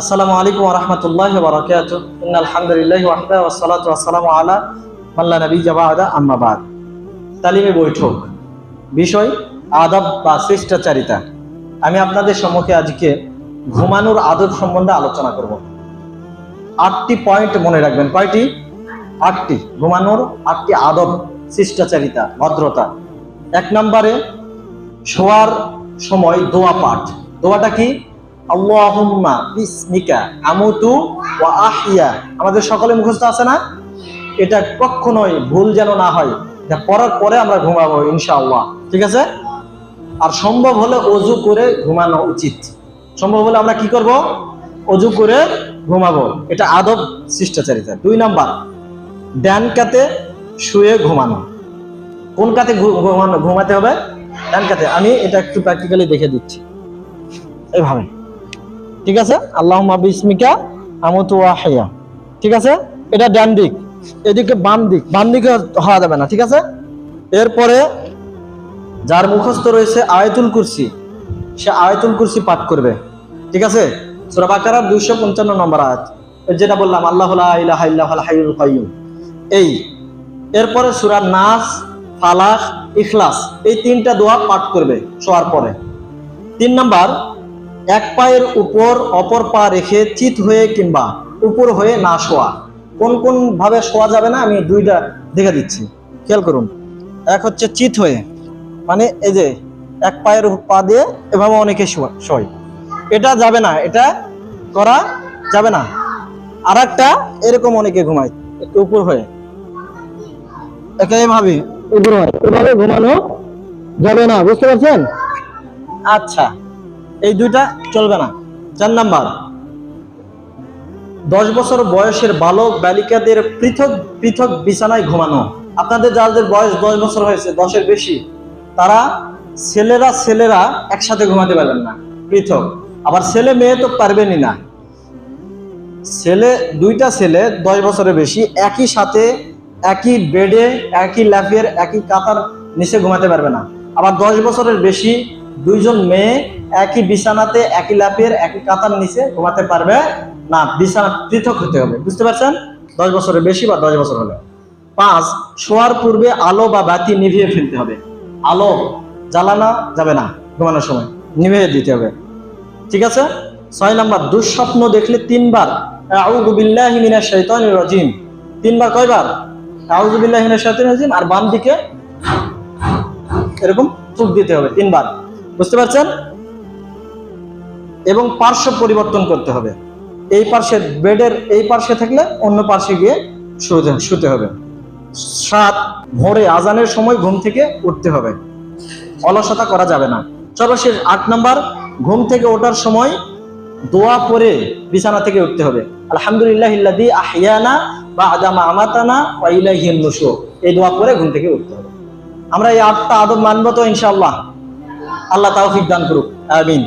আসসালামু আলাইকুম রহমতুল্লাহ বরকাত আলহামদুলিল্লাহ ওয়াহদা ওয়াসসালাতু ওয়াসসালামু আলা মাল্লা নবী জাবাদা আম্মাবাদ তালিমে বৈঠক। বিষয়, আদব বা শিষ্টাচারিতা। আমি আপনাদের সম্মুখে আজকে ঘুমানোর আদব সম্বন্ধে আলোচনা করব। আটটি পয়েন্ট মনে রাখবেন। কয়টি? আটটি। ঘুমানোর আটটি আদব, শিষ্টাচারিতা, ভদ্রতা। এক নম্বরে, শোয়ার সময় দোয়া পাঠ। দোয়াটা কি? আল্লাহুম্মা বিসমিকা, আমুতু ওয়া আহিয়া। আমাদের সকলে মুখস্থ আছে না? এটা কখনোই ভুল যেন না হয়। এটা পড়ার পরে আমরা ঘুমাবো, ইনশাআল্লাহ। ঠিক আছে? আর সম্ভব হলে অজু করে ঘুমানো উচিত। সম্ভব হলে আমরা কি করব? অজু করে ঘুমাবো। এটা আদব শিষ্টাচারিতা। দুই নাম্বার ড্যান কাতে শুয়ে ঘুমানো। কোন কাতে ঘুমানো ঘুমাতে হবে? ডান কাতে। আমি এটা একটু প্র্যাকটিক্যালি দেখে দিচ্ছি। এইভাবে। ঠিক আছে? আল্লাহ বিসমিকা আমতু ওয়াহিয়া ঠিক আছে? এটা ডান দিক। এদিকে বাম দিক। বাম দিকে হওয়া যাবে না, ঠিক আছে? এরপরে যার মুখস্থ রয়েছে আয়তুল কুরসি, সে আয়তুল কুরসি পাঠ করবে। ঠিক আছে? সূরা বাকারা 255 নম্বর আয়াত। যেটা বললাম, আল্লাহ এই। এরপরে সুরা নাস, ফালাক, ইখলাস, এই তিনটা দোয়া পাঠ করবে, শোয়ার পরে। তিন নাম্বার এক পায়ের উপর অপর পা রেখে চিত হয়ে কিংবা উপর হয়ে না শোয়া। কোন কোন ভাবে শোয়া যাবে না আমি দুইটা দেখে দিচ্ছি। খেয়াল করুন এক হচ্ছে চিত হয়ে মানে এই যে এক পায়ের পা দিয়ে এভাবে অনেকে শোয়া- এটা যাবে না এটা করা যাবে না। আর একটা এরকম অনেকে ঘুমায় একটু উপর হয়ে। এভাবে উপর হয় এভাবে ঘুমানো যাবে না বুঝতে পারছেন? আচ্ছা। এই দুইটা চলবে না। চার নাম্বার, দশ বছর বয়সের বালক বালিকাদের পৃথক পৃথক বিছানায় ঘুমানো। আপনাদের যাদের বয়স দশ বছর হয়েছে, দশের বেশি, তারা ছেলেরা ছেলেরা একসাথে ঘুমাতে পারবেন না, পৃথক। আবার ছেলে মেয়ে তো পারবেনই না। ছেলে, দুইটা ছেলে দশ বছরের বেশি, একই সাথে একই বেডে একই ল্যাপের, একই কাতার নিচে ঘুমাতে পারবে না। আবার দশ বছরের বেশি, দুইজন মেয়ে একই বিছানাতে, একই ল্যাপের একই কাতার নিচে ঘুমাতে পারবে না। বিছানা পৃথক হতে হবে, বুঝতে পারছেন? দশ বছরের বেশি বা দশ বছর হলে। পাঁচ, শোয়ার পূর্বে আলো বা বাতি নিভিয়ে ফেলতে হবে। আলো জ্বালানো যাবে না ঘুমানোর সময়। নিভিয়ে দিতে হবে। ঠিক আছে? ছয় নাম্বার, দুঃস্বপ্ন দেখলে তিনবার, আউযু বিল্লাহি মিনাশ শাইতানির রাজিম। তিনবার কয়বার? আউযু বিল্লাহি মিনাশ শাইতানির রাজিম। আর বাম দিকে এরকম ফুক দিতে হবে তিনবার। বুঝতে পারছেন? এবং পার্শ্ব পরিবর্তন করতে হবে। এই পার্শ্বে বেডের এই পার্শ্বে থাকলে অন্য পার্শ্বে গিয়ে শুতে শুতে হবে। সাত, ভোরে আজানের সময় ঘুম থেকে উঠতে হবে। অলসতা করা যাবে না। সর্বশেষ আট নম্বর, ঘুম থেকে ওঠার সময় দোয়া পরে বিছানা থেকে উঠতে হবে। আলহামদুলিল্লাহ বা আদামা আমাতানা ওয়া ইলাইহিন নুশুর এই দোয়া পরে ঘুম থেকে উঠতে হবে। আমরা এই আটটা আদব মানবো তো ইনশাআল্লাহ। আল্লাহ তাওফিক দান করুক। আমিন।